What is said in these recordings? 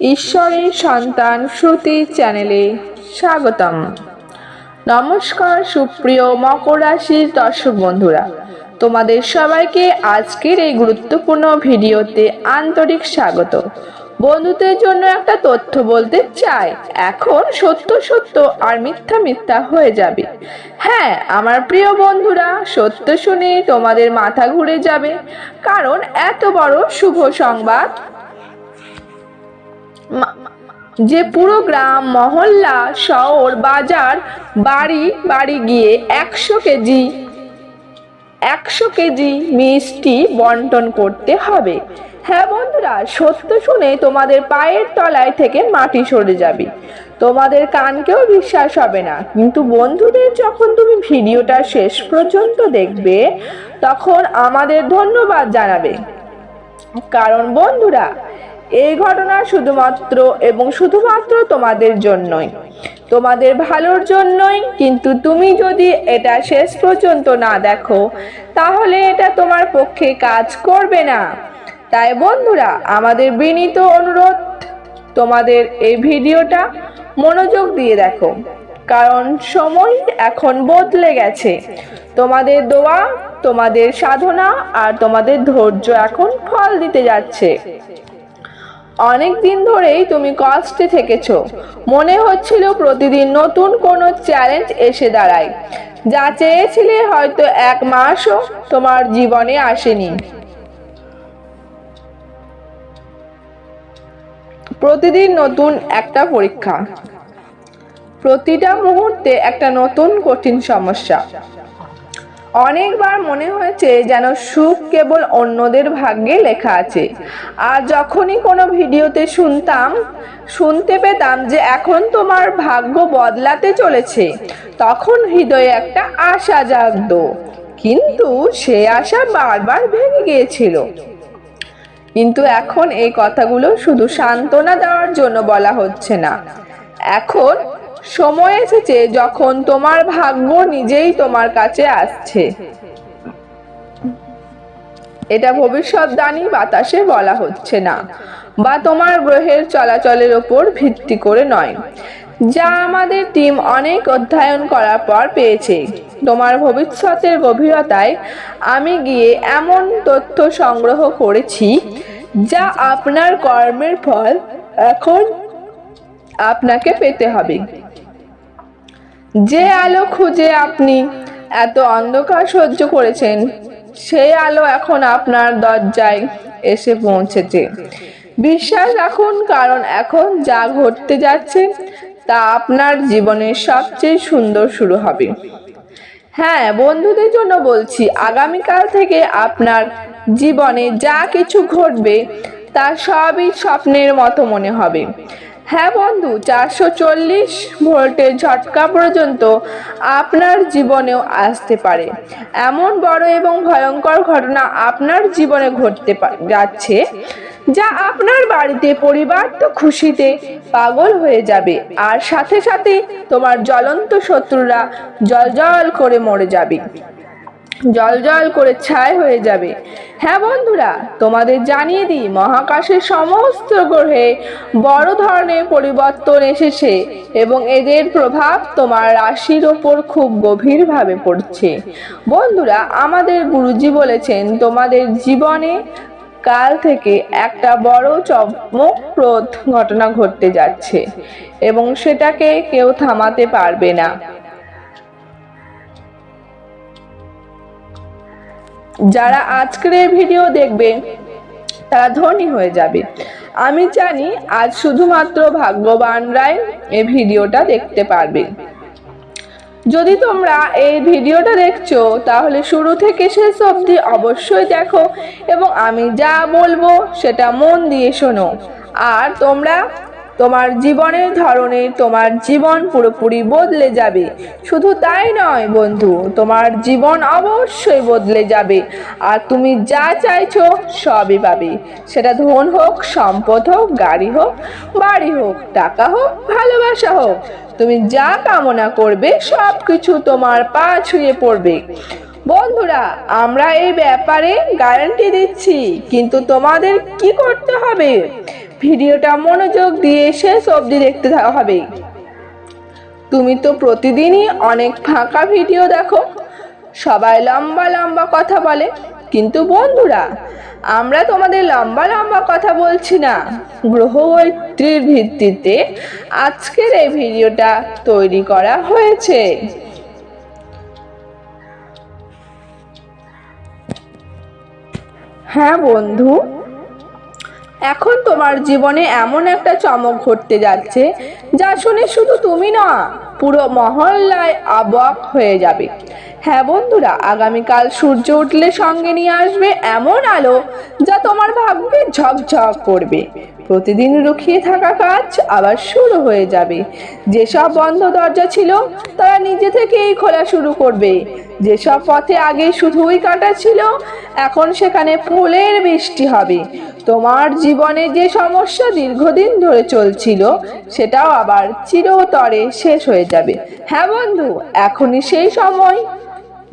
ঈশ্বরের সন্তান শ্রুতি চ্যানেলে স্বাগতম। নমস্কার, সুপ্রিয় মকর রাশির দর্শক বন্ধুরা। তোমাদের সবাইকে আজকের এই গুরুত্বপূর্ণ ভিডিওতে আন্তরিক স্বাগত। বন্ধুদের জন্য একটা তথ্য বলতে চাই। এখন সত্য সত্য আর মিথ্যা মিথ্যা হয়ে যাবে। হ্যাঁ আমার প্রিয় বন্ধুরা, সত্য শুনে তোমাদের মাথা ঘুরে যাবে। কারণ এত বড় শুভ সংবাদ যে পুরো গ্রাম, মহল্লা, শহর, বাজার, বাড়ি বাড়ি গিয়ে একশো কেজি একশো কেজি মিষ্টি বন্টন করতে হবে। হ্যাঁ বন্ধুরা, সত্য শুনে তোমাদের পায়ের তলায় থেকে মাটি সরে যাবে। তোমাদের কানকেও বিশ্বাস হবে না। কিন্তু বন্ধুদের যখন তুমি ভিডিওটা শেষ পর্যন্ত দেখবে, তখন আমাদের ধন্যবাদ জানাবে। কারণ বন্ধুরা এই ঘটনা শুধুমাত্র এবং শুধুমাত্র তোমাদের জন্যই। তোমাদের ভালোর জন্যই, কিন্তু তুমি যদি এটা শেষ পর্যন্ত না দেখো, তাহলে এটা তোমার পক্ষে কাজ করবে না। তাই বন্ধুরা, আমাদের বিনীত অনুরোধ, তোমাদের এই ভিডিওটা মনোযোগ দিয়ে দেখো, কারণ সময় এখন বদলে গেছে। তোমাদের দোয়া, তোমাদের সাধনা আর তোমাদের ধৈর্য এখন ফল দিতে যাচ্ছে। অনেক দিন ধরেই তুমি কষ্টে থেকেছো। মনে হচ্ছিল প্রতিদিন নতুন কোনো চ্যালেঞ্জ এসে দাঁড়ায়। যা চেয়েছিলে হয়তো এক মাসও তোমার জীবনে আসেনি। প্রতিদিন নতুন একটা পরীক্ষা। প্রতিটা মুহূর্তে একটা নতুন কঠিন সমস্যা। অনেকবার মনে হয়েছে যেন সুখ কেবল অন্যদের ভাগ্যে লেখা আছে। আর যখনই কোনো ভিডিওতে শুনতাম, শুনতে পেতাম যে এখন তোমার ভাগ্য বদলাতে চলেছে, তখন হৃদয়ে একটা আশা জাগত। কিন্তু সে আশা বারবার ভেঙে গিয়েছিল। কিন্তু এখন এই কথাগুলো শুধু সান্ত্বনা দেওয়ার জন্য বলা হচ্ছে না। এখন সময় এসেছে যখন তোমার ভাগ্য নিজেই তোমার কাছে আসছে। এটা ভবিষ্যৎবাণী বাতাসে বলা হচ্ছে না, বা তোমার গ্রহের চলাচলের ওপর ভিত্তি করে নয়। যা আমাদের টিম অনেক অধ্যয়ন করার পর পেয়েছে। তোমার ভবিষ্যতের গভীরতায় আমি গিয়ে এমন তথ্য সংগ্রহ করেছি যা আপনার কর্মের ফল এখন আপনাকে পেতে হবে। যে আলো খুঁজে আপনি এত অন্ধকার সহ্য করেছেন, সেই আলো এখন আপনার দরজায় এসে পৌঁছেছে। বিশ্বাস রাখুন, কারণ এখন যা ঘটতে যাচ্ছে, তা আপনার জীবনের সবচেয়ে সুন্দর শুরু হবে। হ্যাঁ বন্ধুদের জন্য বলছি, আগামীকাল থেকে আপনার জীবনে যা কিছু ঘটবে, তা সবই স্বপ্নের মতো মনে হবে। হ্যাঁ বন্ধু, চারশো চল্লিশ ভোল্টের ঝটকা পর্যন্ত আপনার জীবনেও আসতে পারে। এমন বড় এবং ভয়ঙ্কর ঘটনা আপনার জীবনে ঘটতে যাচ্ছে, যা আপনার বাড়িতে পরিবার তো খুশিতে পাগল হয়ে যাবে। আর সাথে সাথে তোমার জ্বলন্ত শত্রুরা জল করে মরে যাবে। জল জল করে ছাই হয়ে যাবে। হ্যাঁ বন্ধুরা, তোমাদের জানিয়ে দিই, মহাকাশের সমস্ত গ্রহে বড় ধরনের পরিবর্তন এসেছে এবং এদের প্রভাব তোমার রাশির ওপর খুব গভীরভাবে পড়ছে। বন্ধুরা, আমাদের গুরুজি বলেছেন, তোমাদের জীবনে কাল থেকে একটা বড় চমকপ্রদ ঘটনা ঘটতে যাচ্ছে এবং সেটাকে কেউ থামাতে পারবে না। যারা আজকের এই ভিডিও দেখবে, তারা ধনী হয়ে যাবে। আমি জানি আজ শুধুমাত্র ভাগ্যবানরাই এই ভিডিওটা দেখতে পারবে। যদি তোমরা এই ভিডিওটা দেখছ, তাহলে শুরু থেকে শেষ অবধি অবশ্যই দেখো এবং আমি যা বলব, সেটা মন দিয়ে শোনো। আর তোমরা তোমার জীবনের ধরনে তোমার জীবন পুরোপুরি বদলে যাবে। শুধু তাই নয় বন্ধু, তোমার জীবন অবশ্যই বদলে যাবে। আর তুমি যা চাইছো সবই পাবে। সেটা ধন হোক, সম্পদ হোক, গাড়ি হোক, বাড়ি হোক, টাকা হোক, ভালোবাসা হোক, তুমি যা কামনা করবে সব কিছু তোমার পা ছুঁয়ে পড়বে। বন্ধুরা, আমরা এই ব্যাপারে গ্যারান্টি দিচ্ছি, কিন্তু তোমাদের কি করতে হবে? ভিডিওটা মনোযোগ দিয়ে শেষ অবধি দেখতে হবে। তুমি তো প্রতিদিনই অনেক ফাঁকা ভিডিও দেখো। সবাই লম্বা লম্বা কথা বলে। কিন্তু বন্ধুরা, আমরা তোমাদের লম্বা লম্বা কথা বলছি না। গ্রহবৈত্রীর ভিত্তিতে আজকের এই ভিডিওটা তৈরি করা হয়েছে। হ্যাঁ বন্ধু? এখন তোমার জীবনে এমন একটা চমক ঘটতে যাচ্ছে, যা শুনে শুধু তুমি না, পুরো মহল্লায় অবাক হয়ে যাবে। হ্যাঁ বন্ধুরা, আগামীকাল সূর্য উঠলে সঙ্গে নিয়ে আসবে এমন আলো যা তোমার ভাগ্যে ঝকঝক করবে। প্রতিদিন রুখিয়ে থাকা কাজ আবার শুরু হয়ে যাবে। যেসব বন্ধ দরজা ছিল, তারা নিজে থেকেই খোলা শুরু করবে। যেসব পথে আগে শুধুই কাটা ছিল, এখন সেখানে ফুলের বৃষ্টি হবে। তোমার জীবনে যে সমস্যা দীর্ঘদিন ধরে চলছিল, সেটাও আবার চিরতরে শেষ হয়ে যাবে। হ্যাঁ বন্ধু, এখনই সেই সময়।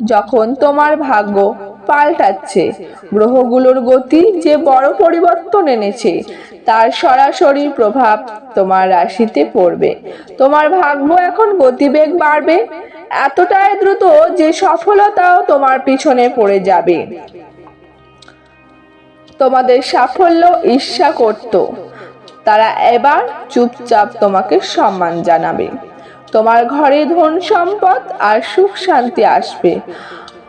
যখন তোমার ভাগ্য পাল্টাচ্ছে, গ্রহগুলোর গতি যে বড় পরিবর্তন এনেছে, তার সরাসরি প্রভাব তোমার রাশিতে পড়বে। তোমার ভাগ্য এখন গতিবেগ বাড়বে। এতটাই দ্রুত যে সফলতাও তোমার পিছনে পড়ে যাবে। তোমাদের সাফল্য ঈর্ষা করত। তারা এবার চুপচাপ তোমাকে সম্মান জানাবে। তোমার ঘরে ধন সম্পদ আর সুখ শান্তি আসবে।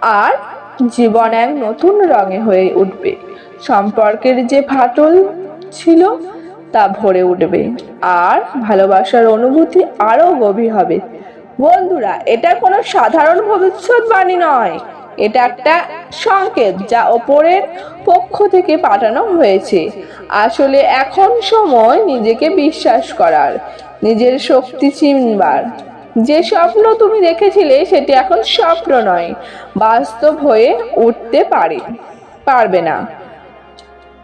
আর জীবন এক নতুন রঙে হয়ে উঠবে। সম্পর্কের যে ফাটল ছিল তা ভরে উঠবে। আর ভালোবাসার অনুভূতি আরও গভীর হবে। বন্ধুরা, এটা কোনো সাধারণ ভবিষ্যৎবাণী নয়। এটা একটা সংকেত যা ওপরের পক্ষ থেকে পাঠানো হয়েছে। আসলে এখন সময় নিজেকে বিশ্বাস করার, নিজের শক্তি চিনবার। যে স্বপ্ন তুমি দেখেছিলে সেটি এখন স্বপ্ন নয়, বাস্তব হয়ে উঠতে পারে, পারবে না।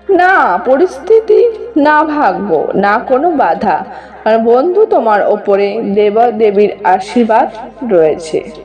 না, পরিস্থিতি না ভাগ্য, না কোনো বাধা। আর বন্ধু, তোমার ওপরে দেবা দেবীর আশীর্বাদ রয়েছে।